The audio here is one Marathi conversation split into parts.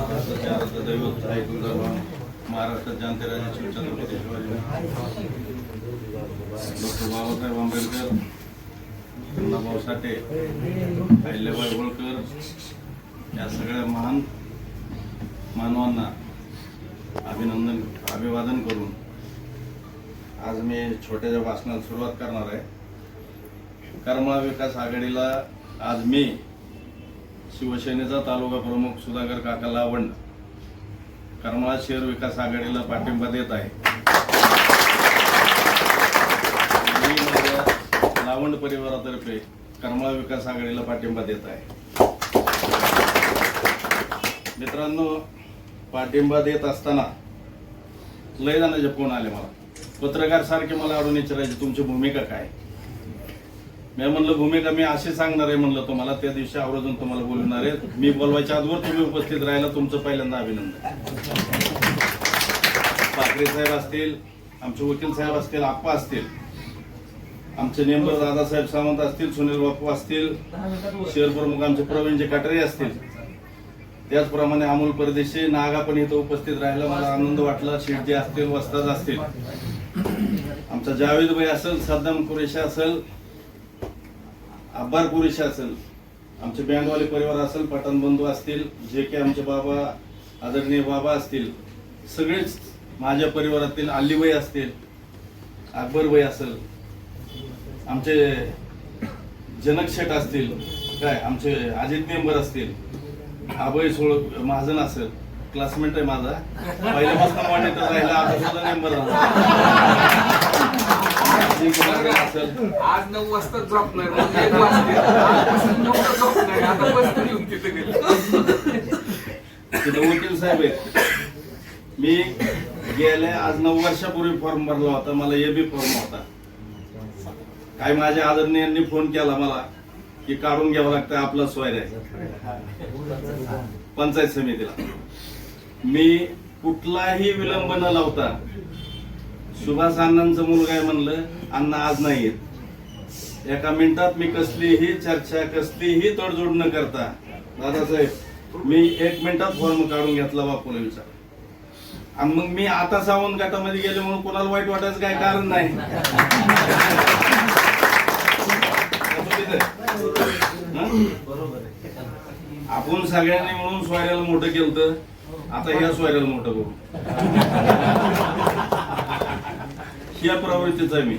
महाराष्ट्राचे आराध्य दैवत आहे महाराष्ट्रात महाराष्ट्राचे अंतराजे शिवछत्रपती शिवाजी डॉक्टर बाबासाहेब आंबेडकर अण्णाभाऊ साठे अहिल्याबाई होळकर या सगळ्या महान मानवांना अभिनंदन अभिवादन करून आज मी छोट्याच्या भाषणाला सुरुवात करणार आहे. करमाळा विकास आघाडीला आज मी शिवसेनेचा तालुका प्रमुख सुधाकर काका लावंड करमाळा शहर विकास आघाडीला पाठिंबा देत आहे. मी माझ्या लावंड परिवारातर्फे करमाळा विकास आघाडीला पाठिंबा देत आहे. मित्रांनो पाठिंबा देत असताना लय जाण्याचे फोन आले मला. पत्रकार सारखे मला अडून विचारायचे तुमची भूमिका काय? मी म्हणलं भूमिका मी अशी सांगणार आहे म्हणलं तुम्हाला त्या दिवशी आवर्जून तुम्हाला बोलवणार आहे. मी बोलवायच्या अगोदर तुम्ही उपस्थित राहायला तुमचं पहिल्यांदा अभिनंदन. पाखरे साहेब असतील आमचे वकील साहेब असतील आप्पा असतील आमचे नेमबर दादासाहेब सावंत असतील सुनील बापू असतील शहर प्रमुख आमचे प्रवीणजी कटरे असतील त्याचप्रमाणे अमोल परदेशी नागा पण इथं उपस्थित राहिला मला आनंद वाटला शेटजी असतील वस्ताद असतील. आमचा जावेद भाई असेल सद्दाम कुरेशी असेल अब्बार कुरेशी असेल. आमचे बँडवाले परिवार असेल पठाण बंधू असतील जे काही आमचे बाबा आदरणीय बाबा असतील सगळेच माझ्या परिवारातील अलीबाई असतील अकबरबाई असेल आमचे जनक शेठ असतील काय आमचे अजित मेंबर असतील अभय सोळ महाजन असेल क्लासमेट आहे माझा. पहिल्यापासून वाटत राहिला आता सुद्धा मेंबर असेल आज नऊ वाजता झोपलोय रोज एक वाजता. नऊ आता बस येऊन तिथे गेले वकील साहेब आहेत. मी गेल्या आज नऊ वर्षापूर्वी फॉर्म भरला होता मला ए बी फॉर्म होता. काय माझ्या आदरणीयांनी फोन केला मला की काढून घ्यावं लागतं आपला सोयर पंचायत समितीला. मी कुठलाही विलंब न लावता सुभाष अण्णांचं मुलगा आहे म्हणलं अण्णा आज नाही येत. एका मिनिटात मी कसलीही चर्चा कसलीही तडजोड न करता दादासाहेब मी एक मिनिटात फॉर्म काढून घेतला बापूला विचार. आणि मग मी आता सावंत गटामध्ये गेलो म्हणून कोणाला वाईट वाटायचं काय कारण नाही. आपण सगळ्यांनी म्हणून सोयऱ्याला मोठं केलं आता ह्या सोयऱ्याला मोठं करू. या प्रवृत्तीचा आहे मी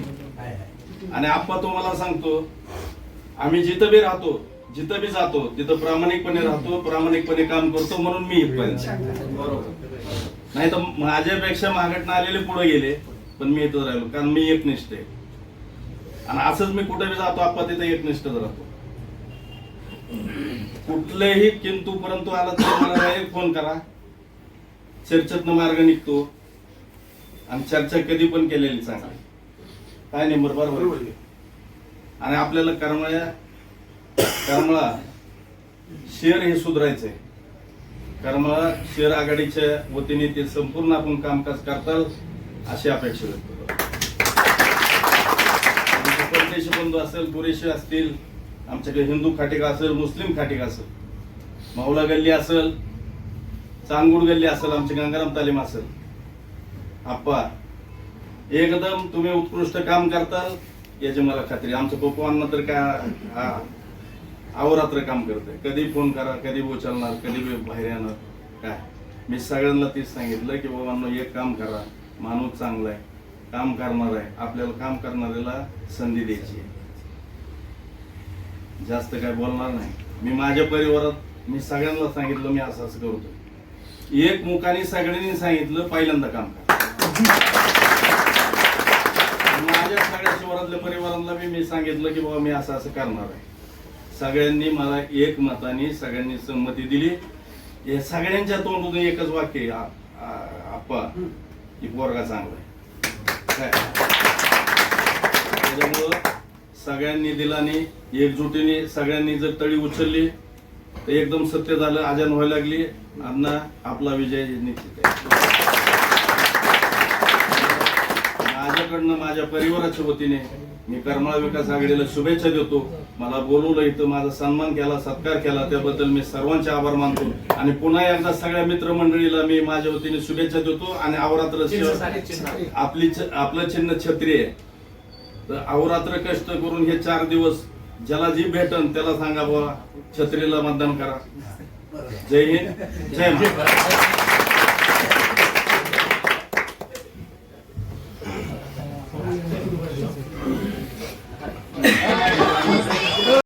आणि आप्पा तुम्हाला सांगतो आम्ही जिथं बी राहतो जिथं बी जातो तिथं प्रामाणिकपणे राहतो प्रामाणिकपणे काम करतो म्हणून मी इथपर्यंत नाही तर माझ्यापेक्षा मागटनं आलेले पुढे गेले पण मी इथं राहिलो कारण मी एकनिष्ठ आहे. आणि असंच मी कुठे बी जातो आप्पा तिथं एकनिष्ठच राहतो. कुठलेही किंतु परंतु आला तर मला डायरेक्ट फोन करा. चर्चेतनं मार्ग निघतो. आणि चर्चा कधी पण केलेली चांगली. काय नंबर बरोबर आहे. आणि आपल्याला करमळ्या करमळा शहर हे सुधारायचंय. करमळा शहर आघाडीच्या वतीने ते संपूर्ण आपण कामकाज करताल अशी अपेक्षा व्यक्त करतो. परदेशी बंधू असेल पुरेशी असतील आमच्याकडे हिंदू खाटिका असेल मुस्लिम खाटिका असेल माऊला गल्ली असेल चांगुड गल्ली असेल आमची गंगाराम तालीम असेल आप्पा एकदम तुम्ही उत्कृष्ट काम करता याची मला खात्री आमचं पप्पांना तर काय आ- अहोरात्र काम करतोय. कधी फोन करा कधी उचलणार कधी बाहेर येणार काय? मी सगळ्यांना तेच सांगितलं की बाबांनो एक काम करा. माणूस चांगला आहे. काम करणार आहे. आपल्याला काम करणाऱ्याला संधी द्यायची आहे. जास्त काय बोलणार नाही. मी माझ्या परिवारात मी सगळ्यांना सांगितलं मी असं असं करतो एक मुखाने सगळ्यांनी सांगितलं पहिल्यांदा काम करा. माझ्या सगळ्या शिवारातल्या परिवारांना बी मी सांगितलं की बाबा मी असं असं करणार आहे. सगळ्यांनी मला एक मताने सगळ्यांनी संमती दिली. या सगळ्यांच्या तोंडून एकच वाक्य आप्पा की पोरगा चांगला आहे. त्याच्यामुळं सगळ्यांनी दिलाने एकजुटीने सगळ्यांनी जर तळी उचलली तर एकदम सत्य झालं आजान व्हायला लागली. अण्णा आपला विजय निश्चित आहे. माझ्याकडनं माझ्या परिवाराच्या वतीने मी करमाळा विकास आघाडीला शुभेच्छा देतो. मला बोलवलं इथं माझा सन्मान केला सत्कार केला. त्याबद्दल मी सर्वांचे आभार मानतो. आणि पुन्हा एकदा सगळ्या मित्रमंडळीला मी माझ्या वतीने शुभेच्छा देतो. आणि अवरात्र आपली आपलं चिन्ह छत्री आहे. तर अहोरात्र कष्ट करून हे चार दिवस ज्याला जी भेटन त्याला सांगा बाबा छत्रीला मतदान करा. जय हिंद. जय महाराष्ट्र.